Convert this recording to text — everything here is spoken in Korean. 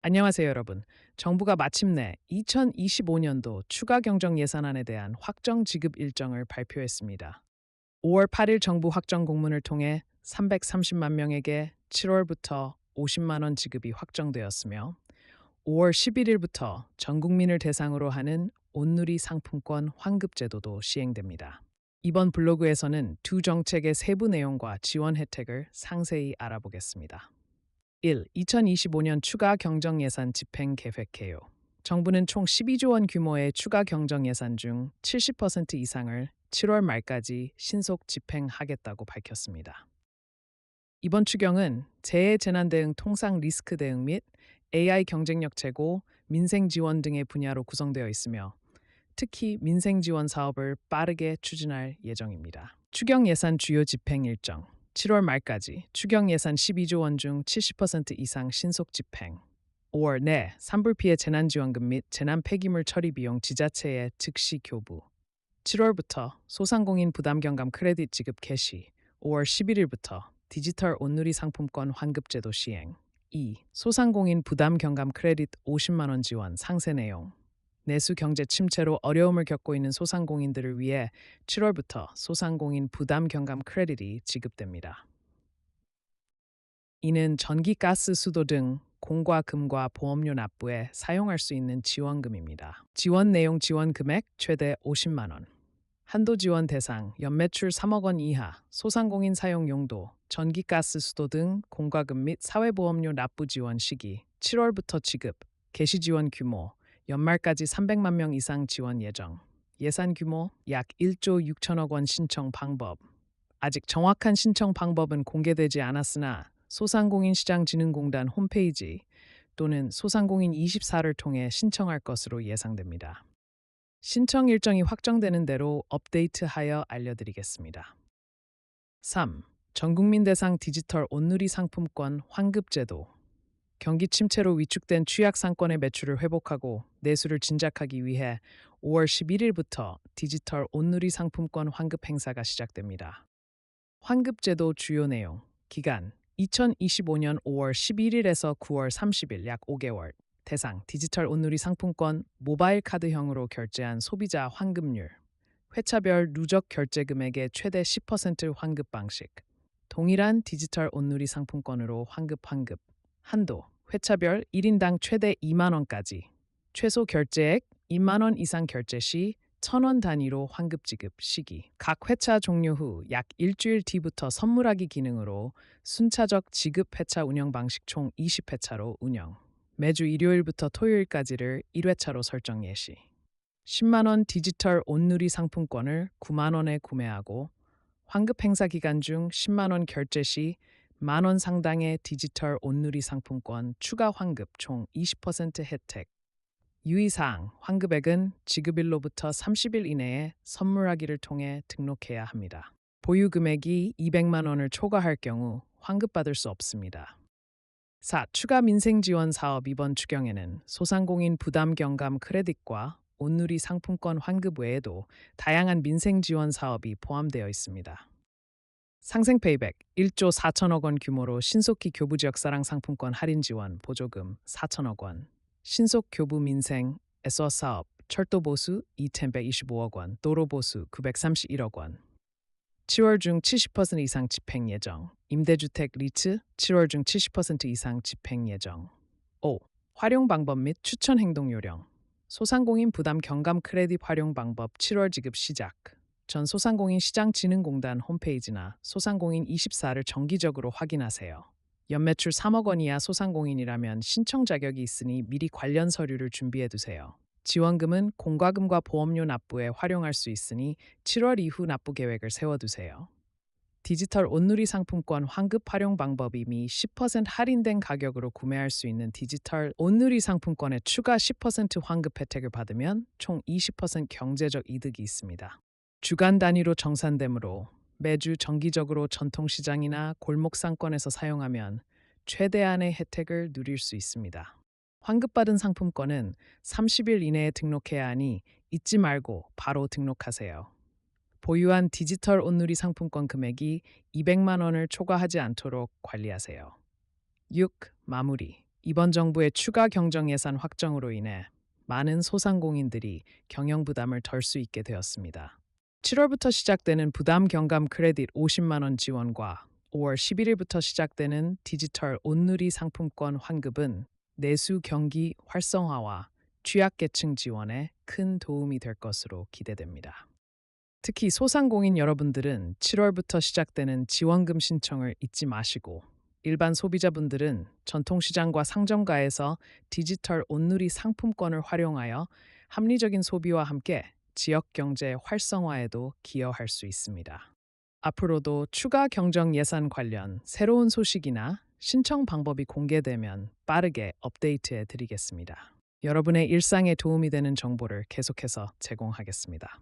안녕하세요, 여러분. 정부가 마침내 2025년도 추가 경정 예산안에 대한 확정 지급 일정을 발표했습니다. 5월 8일 정부 확정 공문을 통해 330만 명에게 7월부터 50만 원 지급이 확정되었으며 5월 11일부터 전 국민을 대상으로 하는 온누리 상품권 환급 제도도 시행됩니다. 이번 블로그에서는 두 정책의 세부 내용과 지원 혜택을 상세히 알아보겠습니다. 1. 2025년 추가 경정 예산 집행 계획해요. 정부는 총 12조 원 규모의 추가 경정 예산 중 70% 이상을 7월 말까지 신속 집행하겠다고 밝혔습니다. 이번 추경은 재해 재난 대응 통상 리스크 대응 및 AI 경쟁력 제고, 민생 지원 등의 분야로 구성되어 있으며 특히 민생 지원 사업을 빠르게 추진할 예정입니다. 추경 예산 주요 집행 일정 7월 말까지 추경 예산 12조 원 중 70% 이상 신속 집행. 5월 내 산불 피해 재난지원금 및 재난 폐기물 처리 비용 지자체의 즉시 교부. 7월부터 소상공인 부담 경감 크레딧 지급 개시. 5월 11일부터 디지털 온누리 상품권 환급제도 시행. 2. 소상공인 부담 경감 크레딧 50만 원 지원 상세 내용. 내수 경제 침체로 어려움을 겪고 있는 소상공인들을 위해 7월부터 소상공인 부담 경감 크레딧이 지급됩니다. 이는 전기, 가스, 수도 등 공과 금과 보험료 납부에 사용할 수 있는 지원금입니다. 지원 내용 지원 금액 최대 50만 원. 한도 지원 대상 연매출 3억 원 이하 소상공인 사용 용도 전기, 가스, 수도 등 공과금 및 사회보험료 납부 지원 시기 7월부터 지급 개시 지원 규모 연말까지 300만 명 이상 지원 예정. 예산 규모 약 1조 6천억 원 신청 방법. 아직 정확한 신청 방법은 공개되지 않았으나 소상공인시장진흥공단 홈페이지 또는 소상공인 24를 통해 신청할 것으로 예상됩니다. 신청 일정이 확정되는 대로 업데이트하여 알려드리겠습니다. 3. 전국민 대상 디지털 온누리 상품권 환급제도 경기 침체로 위축된 취약 상권의 매출을 회복하고 내수를 진작하기 위해 5월 11일부터 디지털 온누리 상품권 환급 행사가 시작됩니다. 환급 제도 주요 내용, 기간 2025년 5월 11일에서 9월 30일 약 5개월. 대상 디지털 온누리 상품권 모바일 카드형으로 결제한 소비자 환급률. 회차별 누적 결제 금액의 최대 10% 환급 방식. 동일한 디지털 온누리 상품권으로 환급 환급 한도 회차별 1인당 최대 2만 원까지. 최소 결제액 2만 원 이상 결제 시 1,000원 단위로 환급 지급 시기. 각 회차 종료 후 약 일주일 뒤부터 선물하기 기능으로 순차적 지급 회차 운영 방식 총 20회차로 운영. 매주 일요일부터 토요일까지를 1회차로 설정 예시. 10만 원 디지털 온누리 상품권을 9만 원에 구매하고 환급 행사 기간 중 10만 원 결제 시 만 원 상당의 디지털 온누리 상품권 추가 환급 총 20% 혜택. 유의사항 환급액은 지급일로부터 30일 이내에 선물하기를 통해 등록해야 합니다. 보유 금액이 200만 원을 초과할 경우 환급받을 수 없습니다. 4. 추가 민생 지원 사업 이번 추경에는 소상공인 부담 경감 크레딧과 온누리 상품권 환급 외에도 다양한 민생 지원 사업이 포함되어 있습니다. 상생 페이백 1조 4천억 원 규모로 신속히 교부 지역 사랑 상품권 할인 지원 보조금 4천억 원, 신속 교부 민생 에서 사업 철도 보수 2,125억 원, 도로 보수 931억 원. 7월 중 70% 이상 집행 예정. 임대주택 리츠 7월 중 70% 이상 집행 예정. 5. 활용 방법 및 추천 행동 요령. 소상공인 부담 경감 크레딧 활용 방법 7월 지급 시작. 전 소상공인 시장진흥공단 홈페이지나 소상공인 24를 정기적으로 확인하세요. 연매출 3억 원 이하 소상공인이라면 신청 자격이 있으니 미리 관련 서류를 준비해 두세요. 지원금은 공과금과 보험료 납부에 활용할 수 있으니 7월 이후 납부 계획을 세워두세요. 디지털 온누리 상품권 환급 활용 방법이 미 10% 할인된 가격으로 구매할 수 있는 디지털 온누리 상품권에 추가 10% 환급 혜택을 받으면 총 20% 경제적 이득이 있습니다. 주간 단위로 정산되므로 매주 정기적으로 전통시장이나 골목 상권에서 사용하면 최대한의 혜택을 누릴 수 있습니다. 환급받은 상품권은 30일 이내에 등록해야 하니 잊지 말고 바로 등록하세요. 보유한 디지털 온누리 상품권 금액이 200만 원을 초과하지 않도록 관리하세요. 6. 마무리 이번 정부의 추가 경정 예산 확정으로 인해 많은 소상공인들이 경영 부담을 덜 수 있게 되었습니다. 7월부터 시작되는 부담 경감 크레딧 50만 원 지원과 5월 11일부터 시작되는 디지털 온누리 상품권 환급은 내수 경기 활성화와 취약계층 지원에 큰 도움이 될 것으로 기대됩니다. 특히 소상공인 여러분들은 7월부터 시작되는 지원금 신청을 잊지 마시고 일반 소비자분들은 전통시장과 상점가에서 디지털 온누리 상품권을 활용하여 합리적인 소비와 함께 지역 경제 활성화에도 기여할 수 있습니다. 앞으로도 추가 경정 예산 관련 새로운 소식이나 신청 방법이 공개되면 빠르게 업데이트해 드리겠습니다. 여러분의 일상에 도움이 되는 정보를 계속해서 제공하겠습니다.